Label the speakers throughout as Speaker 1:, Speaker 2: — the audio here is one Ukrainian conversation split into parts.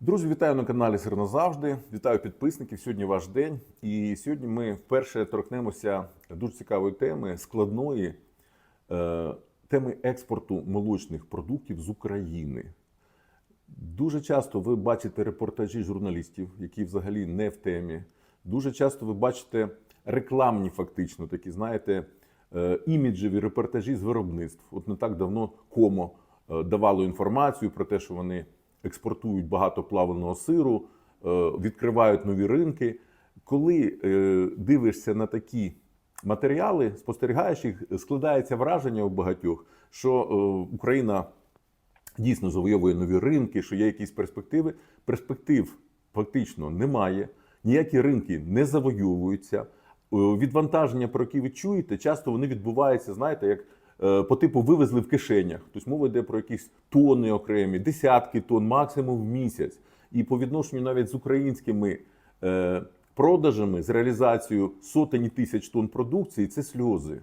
Speaker 1: Друзі, вітаю на каналі Сир назавжди. Вітаю підписників. Сьогодні ваш день. І сьогодні ми вперше торкнемося дуже цікавої теми складної е, теми експорту молочних продуктів з України. Дуже часто ви бачите репортажі журналістів, які взагалі не в темі. Дуже часто ви бачите рекламні, фактично, такі, знаєте, е, іміджеві репортажі з виробництв. От не так давно Комо е, давало інформацію про те, що вони експортують багато плавленого сиру, е, відкривають нові ринки. Коли е, дивишся на такі матеріали, спостерігаєш їх, складається враження у багатьох, що е, Україна дійсно завойовує нові ринки, що є якісь перспективи. Перспектив фактично немає, ніякі ринки не завойовуються. Відвантаження, про які ви чуєте, часто вони відбуваються, знаєте, як по типу вивезли в кишенях. Тобто мова йде про якісь тони окремі, десятки тонн, максимум в місяць. І по відношенню навіть з українськими е, продажами, з реалізацією сотень тисяч тонн продукції, це сльози.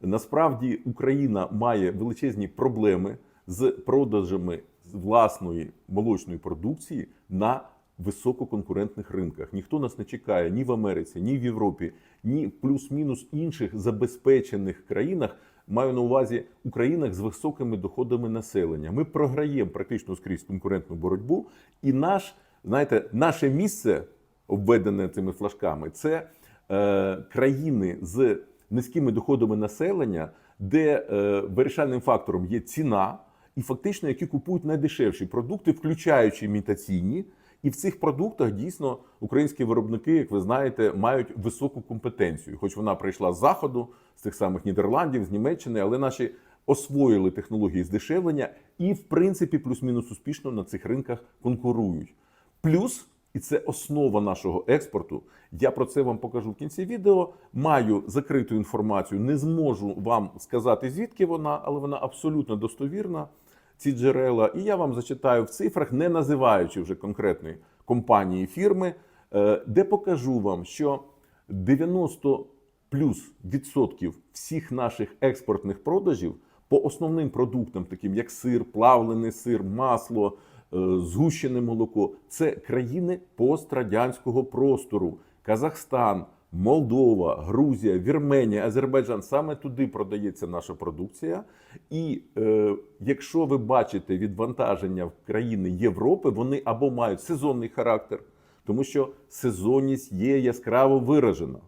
Speaker 1: Насправді Україна має величезні проблеми з продажами власної молочної продукції на висококонкурентних ринках. Ніхто нас не чекає ні в Америці, ні в Європі, ні плюс-мінус інших забезпечених країнах. Маю на увазі Українах з високими доходами населення. Ми програємо практично скрізь конкурентну боротьбу, і наш, знаєте, наше місце, обведене цими флажками, це е, країни з низькими доходами населення, де е, вирішальним фактором є ціна, і фактично які купують найдешевші продукти, включаючи імітаційні. І в цих продуктах дійсно українські виробники, як ви знаєте, мають високу компетенцію, хоч вона прийшла з заходу, з тих самих Нідерландів, з Німеччини, але наші освоїли технології здешевлення і, в принципі, плюс-мінус успішно на цих ринках конкурують. Плюс, і це основа нашого експорту. Я про це вам покажу в кінці відео. Маю закриту інформацію, не зможу вам сказати звідки вона, але вона абсолютно достовірна. Ці джерела, і я вам зачитаю в цифрах, не називаючи вже конкретної компанії фірми, е, де покажу вам, що 90 плюс відсотків всіх наших експортних продажів по основним продуктам, таким як сир, плавлений сир, масло, е, згущене молоко, це країни пострадянського простору: Казахстан, Молдова, Грузія, Вірменія, Азербайджан саме туди продається наша продукція. І е, якщо ви бачите відвантаження в країни Європи, вони або мають сезонний характер, тому що сезонність є яскраво виражена.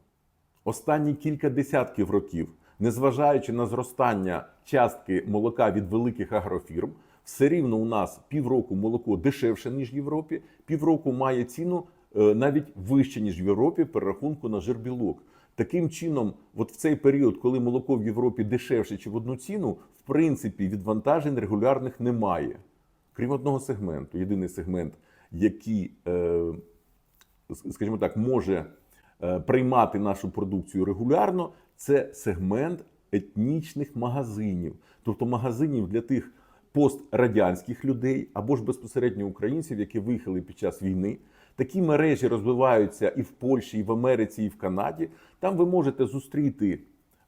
Speaker 1: Останні кілька десятків років, незважаючи на зростання частки молока від великих агрофірм, все рівно у нас півроку молоко дешевше ніж в Європі, півроку має ціну навіть вище ніж в Європі перерахунку на жирбілок. Таким чином, от в цей період, коли молоко в Європі дешевше чи в одну ціну, в принципі, відвантажень регулярних немає. Крім одного сегменту. Єдиний сегмент, який, е, скажімо так, може е, приймати нашу продукцію регулярно, це сегмент етнічних магазинів, тобто магазинів для тих пострадянських людей або ж безпосередньо українців, які виїхали під час війни. Такі мережі розвиваються і в Польщі, і в Америці, і в Канаді. Там ви можете зустріти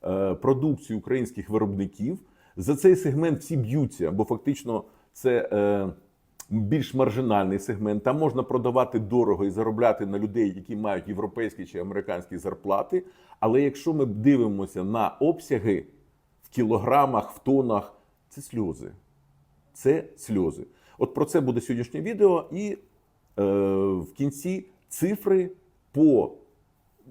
Speaker 1: е, продукцію українських виробників. За цей сегмент всі б'ються, бо фактично це е, більш маржинальний сегмент. Там можна продавати дорого і заробляти на людей, які мають європейські чи американські зарплати. Але якщо ми дивимося на обсяги в кілограмах, в тонах, це сльози. Це сльози. От про це буде сьогоднішнє відео, і е, в кінці цифри по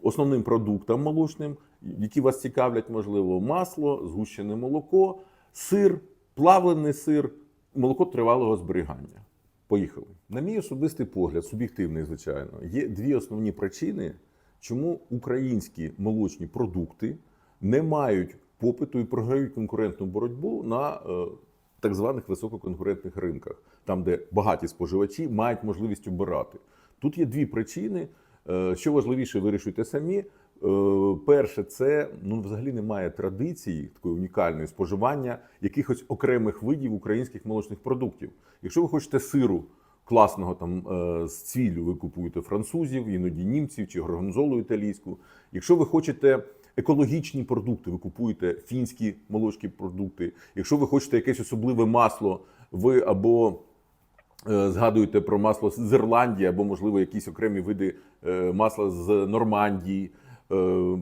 Speaker 1: основним продуктам молочним, які вас цікавлять, можливо, масло, згущене молоко, сир, плавлений сир, молоко тривалого зберігання. Поїхали. На мій особистий погляд, суб'єктивний, звичайно, є дві основні причини, чому українські молочні продукти не мають попиту і програють конкурентну боротьбу на е, так званих висококонкурентних ринках, там, де багаті споживачі мають можливість обирати. Тут є дві причини. Е, Що важливіше, вирішуйте самі. Е, Перше, це ну взагалі немає традиції такої унікальної споживання якихось окремих видів українських молочних продуктів. Якщо ви хочете сиру класного там е, з цвіллю, ви купуєте французів, іноді німців чи горгонзолу італійську. Якщо ви хочете екологічні продукти, ви купуєте фінські молочні продукти. Якщо ви хочете якесь особливе масло, ви або е, згадуєте про масло з Ірландії або, можливо, якісь окремі види е, масла з Нормандії, е,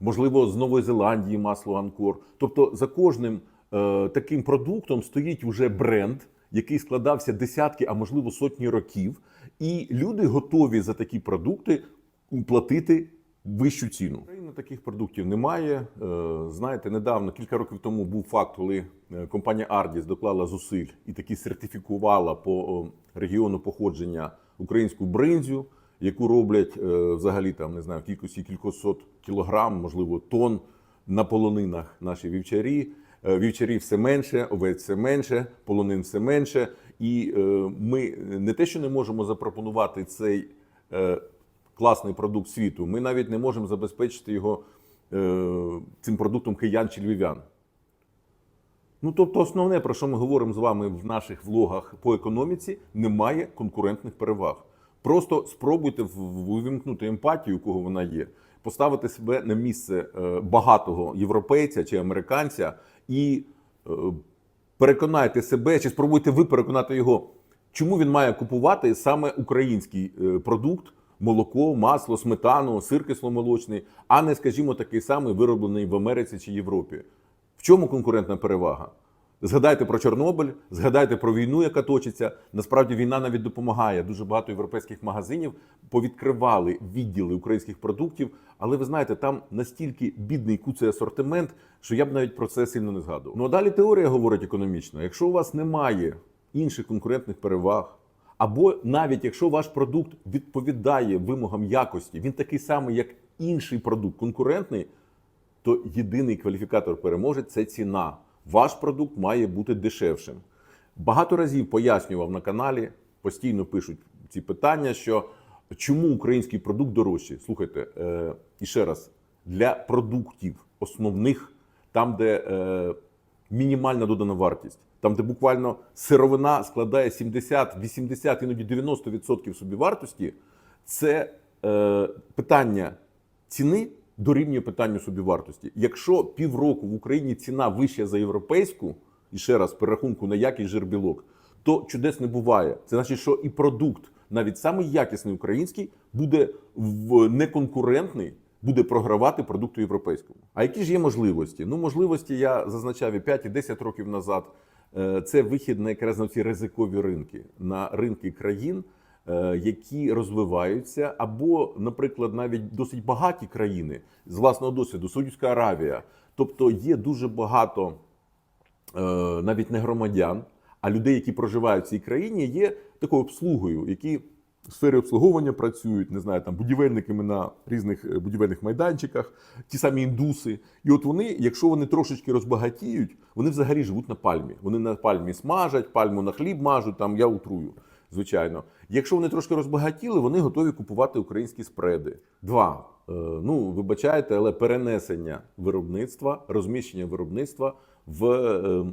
Speaker 1: можливо, з Нової Зеландії масло Анкор. Тобто за кожним таким продуктом стоїть вже бренд, який складався десятки, а можливо сотні років, і люди готові за такі продукти платити вищу ціну. В Україні таких продуктів немає. Е, Знаєте, недавно, кілька років тому, був факт, коли е, компанія Ardis доклала зусиль і таки сертифікувала по регіону походження українську бринзю, яку роблять е, взагалі там не знаю кількості кількосот кілограм, можливо, тонн на полонинах наші вівчарі. Вівчарів все менше, овець все менше, полонин все менше. І ми не те, що не можемо запропонувати цей класний продукт світу, ми навіть не можемо забезпечити його е, цим продуктом киян чи львів'ян. Ну, тобто, основне, про що ми говоримо з вами в наших влогах по економіці, немає конкурентних переваг. Просто спробуйте в- увімкнути емпатію, кого вона є, поставити себе на місце е, багатого європейця чи американця і е, переконайте себе, чи спробуйте ви переконати його, чому він має купувати саме український е, продукт, молоко, масло, сметану, сир кисломолочний, а не, скажімо, такий самий вироблений в Америці чи Європі. В чому конкурентна перевага? Згадайте про Чорнобиль, згадайте про війну, яка точиться. Насправді війна навіть допомагає. Дуже багато європейських магазинів повідкривали відділи українських продуктів. Але ви знаєте, там настільки бідний куций асортимент, що я б навіть про це сильно не згадував. Ну а далі теорія говорить економічно: якщо у вас немає інших конкурентних переваг, або навіть якщо ваш продукт відповідає вимогам якості, він такий самий, як інший продукт, конкурентний, то єдиний кваліфікатор переможець це ціна. Ваш продукт має бути дешевшим. Багато разів пояснював на каналі, постійно пишуть ці питання, що чому український продукт дорожчий. Слухайте, е, і ще раз, для продуктів основних, там, де е, мінімальна додана вартість, там, де буквально сировина складає 70, 80, іноді 90% собівартості, це е, питання ціни дорівнює питанню собівартості. Якщо півроку в Україні ціна вища за європейську, і ще раз перерахунку на якість жир-білок, то чудес не буває. Це значить, що і продукт, навіть самий якісний український, буде в неконкурентний, буде програвати продукту європейському. А які ж є можливості? Ну, можливості я зазначав і 5, і 10 років назад. Е, Це вихід на якраз на ці ризикові ринки, на ринки країн, е, які розвиваються, або, наприклад, навіть досить багаті країни з власного досвіду, Саудівська Аравія. Тобто є дуже багато е, навіть не громадян, а людей, які проживають в цій країні, є такою обслугою, які в сфері обслуговування працюють, не знаю, там будівельниками на різних е, будівельних майданчиках, ті самі індуси. І от вони, якщо вони трошечки розбагатіють, вони взагалі живуть на пальмі. Вони на пальмі смажать, пальму на хліб мажуть, там я утрую. Звичайно, якщо вони трошки розбагатіли, вони готові купувати українські спреди. Два. Е, Ну, вибачайте, але перенесення виробництва, розміщення виробництва в е,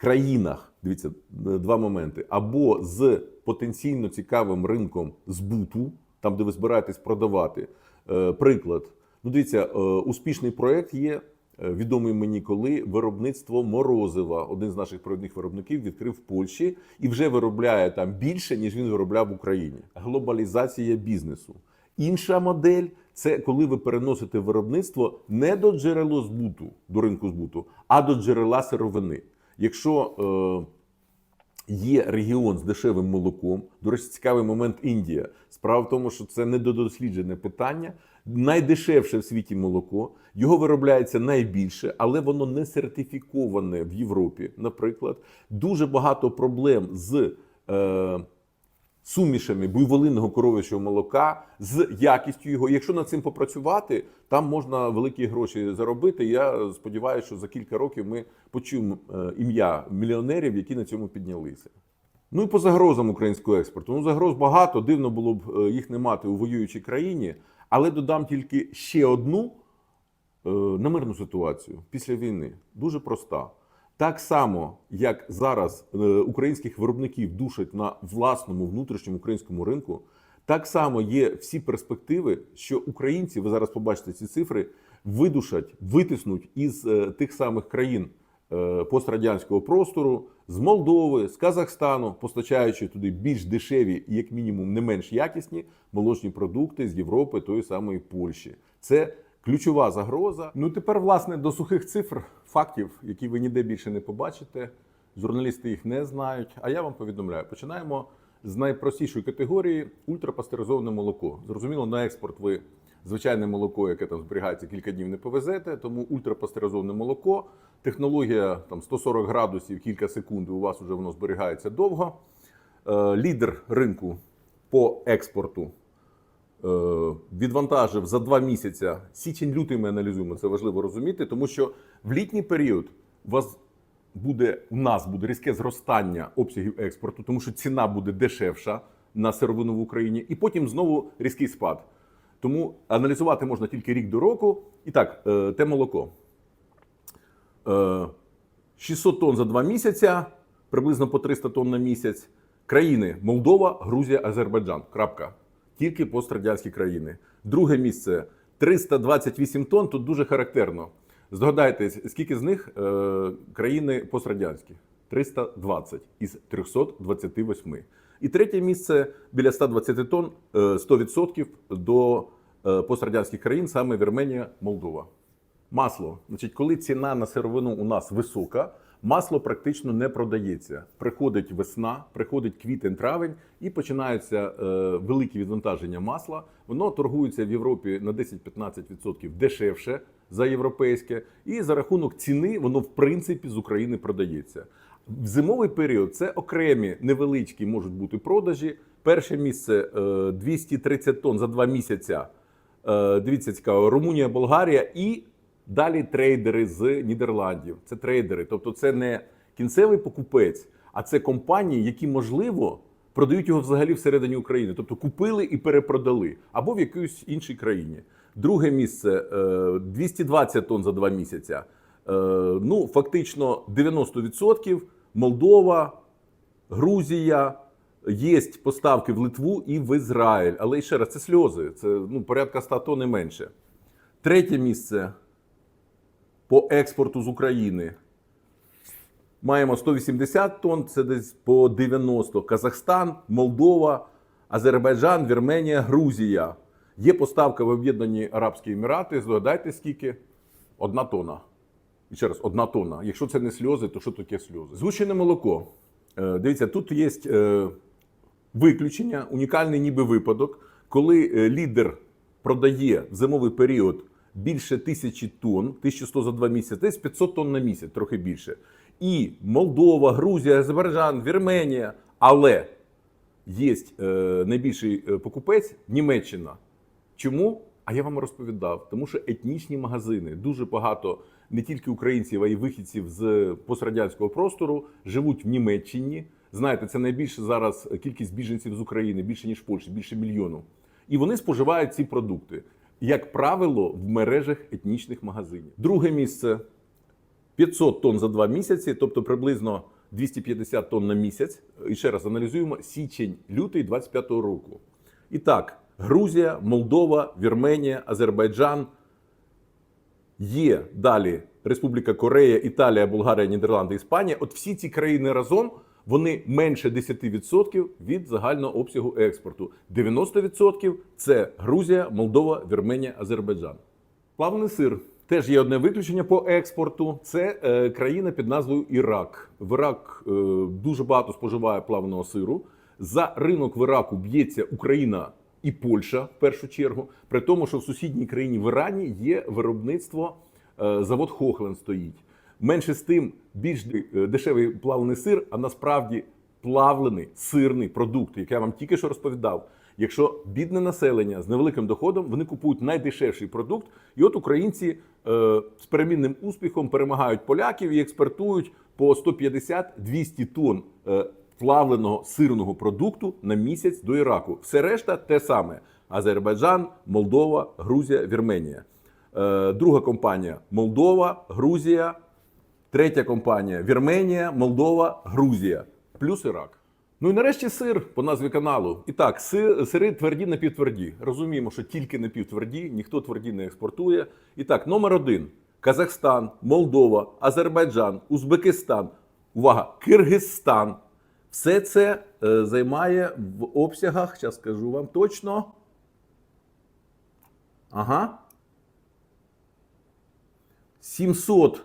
Speaker 1: країнах. Дивіться, е, два моменти: або з потенційно цікавим ринком збуту, там, де ви збираєтесь продавати. Е, Приклад. Ну, дивіться, е, успішний проект є. Відомий мені, коли виробництво морозива, один з наших провідних виробників, відкрив в Польщі і вже виробляє там більше, ніж він виробляв в Україні. Глобалізація бізнесу. Інша модель це коли ви переносите виробництво не до джерела збуту, до ринку збуту, а до джерела сировини. Якщо е, є регіон з дешевим молоком, до речі, цікавий момент Індія. Справа в тому, що це недодосліджене питання. Найдешевше в світі молоко, його виробляється найбільше, але воно не сертифіковане в Європі. Наприклад, дуже багато проблем з. Е, сумішами буйволинного коров'ячого молока з якістю його. Якщо над цим попрацювати, там можна великі гроші заробити. Я сподіваюся, що за кілька років ми почуємо е, ім'я мільйонерів, які на цьому піднялися. Ну і по загрозам українського експорту. Ну, загроз багато. Дивно було б е, їх не мати у воюючій країні, але додам тільки ще одну е, на ситуацію після війни. Дуже проста. Так само, як зараз е, українських виробників душать на власному внутрішньому українському ринку, так само є всі перспективи, що українці, ви зараз побачите ці цифри, видушать, витиснуть із е, тих самих країн е, пострадянського простору, з Молдови, з Казахстану, постачаючи туди більш дешеві і, як мінімум, не менш якісні молочні продукти з Європи, тої самої Польщі. Це ключова загроза. Ну тепер, власне, до сухих цифр, фактів, які ви ніде більше не побачите. Журналісти їх не знають. А я вам повідомляю. Починаємо з найпростішої категорії ультрапастеризоване молоко. Зрозуміло, на експорт ви звичайне молоко, яке там зберігається кілька днів, не повезете. Тому ультрапастеризоване молоко, технологія там 140 градусів, кілька секунд. У вас вже воно зберігається довго. Е, Лідер ринку по експорту відвантажив за два місяці. Січень-лютий ми аналізуємо. Це важливо розуміти, тому що в літній період у вас буде у нас буде різке зростання обсягів експорту, тому що ціна буде дешевша на сировину в Україні, і потім знову різкий спад. Тому аналізувати можна тільки рік до року. І так, е, те молоко. Е, 600 тонн за два місяця, приблизно по 300 тонн на місяць. Країни Молдова, Грузія, Азербайджан. Крапка. Тільки пострадянські країни. Друге місце 328 тонн. Тут дуже характерно. Здогадайтесь, скільки з них е, країни пострадянські? 320 із 328. І третє місце біля 120 тонн, е, 100% до е, пострадянських країн, саме Вірменія, Молдова. Масло. Значить, коли ціна на сировину у нас висока, масло практично не продається. Приходить весна, приходить квітень, травень і починаються е, великі відвантаження масла. Воно торгується в Європі на 10-15% дешевше за європейське, і за рахунок ціни воно в принципі з України продається. В зимовий період це окремі невеличкі можуть бути продажі. Перше місце е, 230 тонн за два місяця. Е, Дивіться, цікаво, Румунія, Болгарія і далі трейдери з Нідерландів. Це трейдери, тобто це не кінцевий покупець, а це компанії, які можливо продають його взагалі всередині України, тобто купили і перепродали або в якійсь іншій країні. Друге місце е, 220 тонн за два місяця. Е, Ну, фактично 90% Молдова, Грузія. Є поставки в Литву і в Ізраїль. Але ще раз, це сльози. Це ну, порядка 100 тонн і менше. Третє місце по експорту з України. Маємо 180 тонн, це десь по 90. Казахстан, Молдова, Азербайджан, Вірменія, Грузія. Є поставка в Об'єднані Арабські Емірати. Здогадайте, скільки? Одна тонна. І ще раз, одна тонна. Якщо це не сльози, то що таке сльози? Згущене молоко. Е, Дивіться, тут є е, виключення, унікальний ніби випадок, коли е, лідер продає в зимовий період більше тисячі тонн, 1100 за два місяці, десь 500 тонн на місяць, трохи більше. І Молдова, Грузія, Азербайджан, Вірменія. Але є е, найбільший е, покупець Німеччина. Чому? А я вам розповідав, тому що етнічні магазини дуже багато не тільки українців, а й вихідців з пострадянського простору живуть в Німеччині. Знаєте, це найбільше зараз кількість біженців з України, більше ніж в Польщі, більше мільйону. І вони споживають ці продукти, як правило, в мережах етнічних магазинів. Друге місце 500 тонн за два місяці, тобто приблизно 250 тонн на місяць. І ще раз аналізуємо січень-лютий 25-го року. І так, Грузія, Молдова, Вірменія, Азербайджан. Є далі Республіка Корея, Італія, Болгарія, Нідерланди, Іспанія. От всі ці країни разом вони менше 10% від загального обсягу експорту. 90% це Грузія, Молдова, Вірменія, Азербайджан. Плавний сир. Теж є одне виключення по експорту. Це е, країна під назвою Ірак. В Ірак е, дуже багато споживає плавного сиру. За ринок в Іраку б'ється Україна і Польща в першу чергу. При тому, що в сусідній країні в Ірані є виробництво, е, завод Хохлен стоїть. Менше з тим, більш е, дешевий плавлений сир, а насправді плавлений сирний продукт, який я вам тільки що розповідав. Якщо бідне населення з невеликим доходом, вони купують найдешевший продукт, і от українці е, з перемінним успіхом перемагають поляків і експортують по 150-200 тонн е, плавленого сирного продукту на місяць до Іраку. Все решта те саме: Азербайджан, Молдова, Грузія, Вірменія. Е, друга компанія Молдова, Грузія. Третя компанія Вірменія, Молдова, Грузія, плюс Ірак. Ну і нарешті сир по назві каналу. І так, си- сири тверді напівтверді. Розуміємо, що тільки напівтверді, ніхто тверді не експортує. І так, номер один Казахстан, Молдова, Азербайджан, Узбекистан, увага, Киргизстан. Все це е, займає в обсягах, зараз скажу вам точно. Ага. 700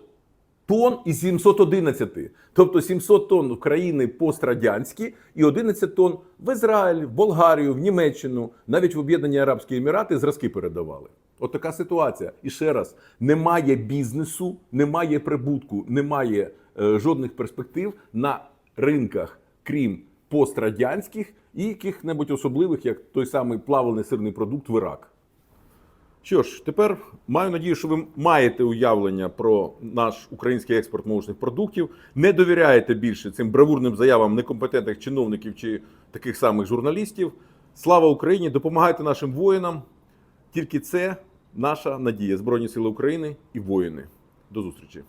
Speaker 1: тонн і 711. Тобто 700 тонн в країни пострадянські і 11 тонн в Ізраїль, в Болгарію, в Німеччину, навіть в Об'єднані Арабські Емірати зразки передавали. От така ситуація. І ще раз: немає бізнесу, немає прибутку, немає е, жодних перспектив на ринках, крім пострадянських і яких-небудь особливих, як той самий плавлений сирний продукт в Ірак. Що ж, тепер маю надію, що ви маєте уявлення про наш український експорт молочних продуктів. Не довіряєте більше цим бравурним заявам некомпетентних чиновників чи таких самих журналістів. Слава Україні! Допомагайте нашим воїнам. Тільки це наша надія. Збройні Сили України і воїни. До зустрічі!